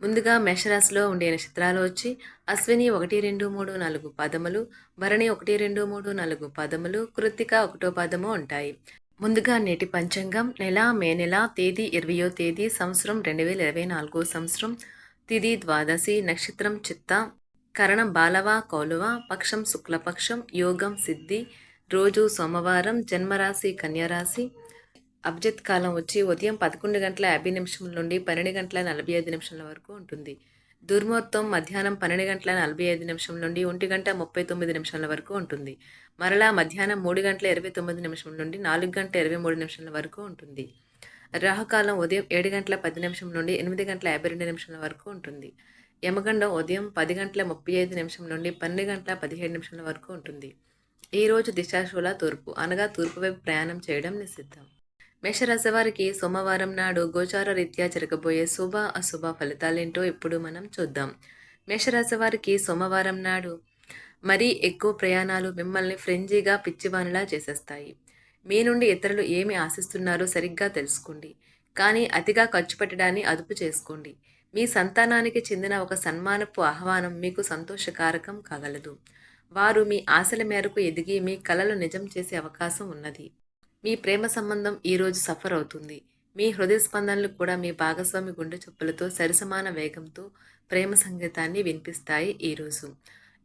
ముందుగా మేషరాశిలో ఉండే నక్షత్రాలు వచ్చి అశ్విని ఒకటి రెండు మూడు నాలుగు పదములు భరణి ఒకటి రెండు మూడు నాలుగు పదములు కృత్తిక ఒకటో పదము ఉంటాయి. ముందుగా నేటి పంచాంగం నెల మే నెల తేదీ ఇరవయో తేదీ సంవత్సరం రెండు వేల ఇరవై నాలుగో సంవత్సరం తిది ద్వాదశి నక్షత్రం చిత్త కరణం బాలవ కౌలవ పక్షం శుక్లపక్షం యోగం సిద్ధి రోజు సోమవారం జన్మరాశి కన్యరాశి అభిజిత్ కాలం వచ్చి ఉదయం పదకొండు గంటల యాభై నిమిషం నుండి పన్నెండు గంటల నలభై ఐదు నిమిషాల వరకు ఉంటుంది. దుర్ముహూర్తం మధ్యాహ్నం పన్నెండు గంటల నలభై ఐదు నిమిషం నుండి ఒంటి గంట ముప్పై తొమ్మిది నిమిషాల వరకు ఉంటుంది. మరలా మధ్యాహ్నం మూడు గంటల ఇరవై తొమ్మిది నిమిషం నుండి నాలుగు గంటల ఇరవై మూడు నిమిషాల వరకు ఉంటుంది. రాహుకాలం ఉదయం ఏడు గంటల పది నిమిషం నుండి ఎనిమిది గంటల యాభై రెండు నిమిషాల వరకు ఉంటుంది. యమగండం ఉదయం పది గంటల ముప్పై ఐదు నిమిషం నుండి పన్నెండు గంటల పదిహేడు నిమిషాల వరకు ఉంటుంది. ఈరోజు దిశాశూల తూర్పు అనగా తూర్పు వైపు ప్రయాణం చేయడం నిషిద్ధం. మేషరాశి వారికి సోమవారం నాడు గోచార రీత్యా జరగబోయే శుభ అశుభ ఫలితాలేంటో ఇప్పుడు మనం చూద్దాం. మేషరాశి వారికి సోమవారం నాడు మరీ ఎక్కువ ప్రయాణాలు మిమ్మల్ని ఫ్రెంజీగా పిచ్చివానిలా చేసేస్తాయి. మీ నుండి ఇతరులు ఏమి ఆశిస్తున్నారో సరిగ్గా తెలుసుకోండి. కానీ అతిగా ఖర్చు పెట్టడాన్ని అదుపు చేసుకోండి. మీ సంతానానికి చెందిన ఒక సన్మానపు ఆహ్వానం మీకు సంతోషకారకం కాగలదు. వారు మీ ఆశల మేరకు ఎదిగి మీ కలలు నిజం చేసే అవకాశం ఉన్నది. మీ ప్రేమ సంబంధం ఈరోజు సఫర్ అవుతుంది. మీ హృదయ స్పందనలు కూడా మీ భాగస్వామి గుండె చొప్పులతో సరిసమాన వేగంతో ప్రేమ సంగీతాన్ని వినిపిస్తాయి ఈరోజు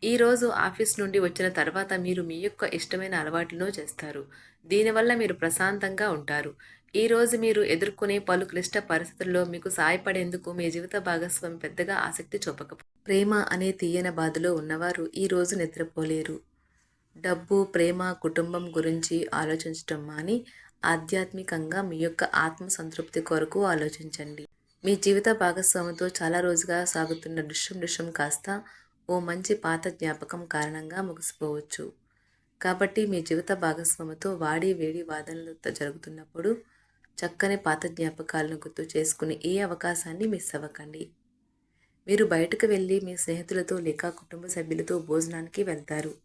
ఈరోజు ఆఫీస్ నుండి వచ్చిన తర్వాత మీరు మీ యొక్క ఇష్టమైన అలవాట్లను చేస్తారు. దీనివల్ల మీరు ప్రశాంతంగా ఉంటారు. ఈ రోజు మీరు ఎదుర్కొనే పలు క్లిష్ట పరిస్థితుల్లో మీకు సాయపడేందుకు మీ జీవిత భాగస్వామి పెద్దగా ఆసక్తి చూపక ప్రేమ అనే తీయన బాధలో ఉన్నవారు ఈ రోజు నిద్రపోలేరు. డబ్బు ప్రేమ కుటుంబం గురించి ఆలోచించటం మాని ఆధ్యాత్మికంగా మీ యొక్క ఆత్మ సంతృప్తి కొరకు ఆలోచించండి. మీ జీవిత భాగస్వామితో చాలా రోజుగా సాగుతున్న దృశ్యం దృశ్యం కాస్త ఓ మంచి పాత జ్ఞాపకం కారణంగా ముగిసిపోవచ్చు. కాబట్టి మీ జీవిత భాగస్వామితో వాడి వేడి వాదనలు జరుగుతున్నప్పుడు చక్కని పాత జ్ఞాపకాలను గుర్తు చేసుకుని ఏ అవకాశాన్ని మిస్ అవ్వకండి. మీరు బయటకు వెళ్ళి మీ స్నేహితులతో లేక కుటుంబ సభ్యులతో భోజనానికి వెళ్తారు.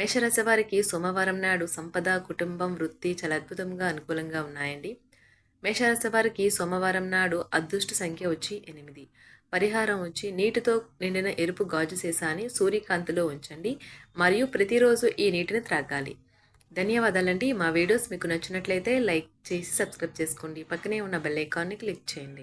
మేషరాశి వారికి సోమవారం నాడు సంపద కుటుంబం వృత్తి చాలా అద్భుతంగా అనుకూలంగా ఉన్నాయండి. మేషరాశి వారికి సోమవారం నాడు అదృష్ట సంఖ్య వచ్చి ఎనిమిది. పరిహారం వచ్చి నీటితో నిండిన ఎరుపు గాజు సీసాని సూర్యకాంతిలో ఉంచండి. మరియు ప్రతిరోజు ఈ నీటిని త్రాగాలి. ధన్యవాదాలండి. మా వీడియోస్ మీకు నచ్చినట్లయితే లైక్ చేసి సబ్స్క్రైబ్ చేసుకోండి. పక్కనే ఉన్న బెల్ ఐకాన్ని క్లిక్ చేయండి.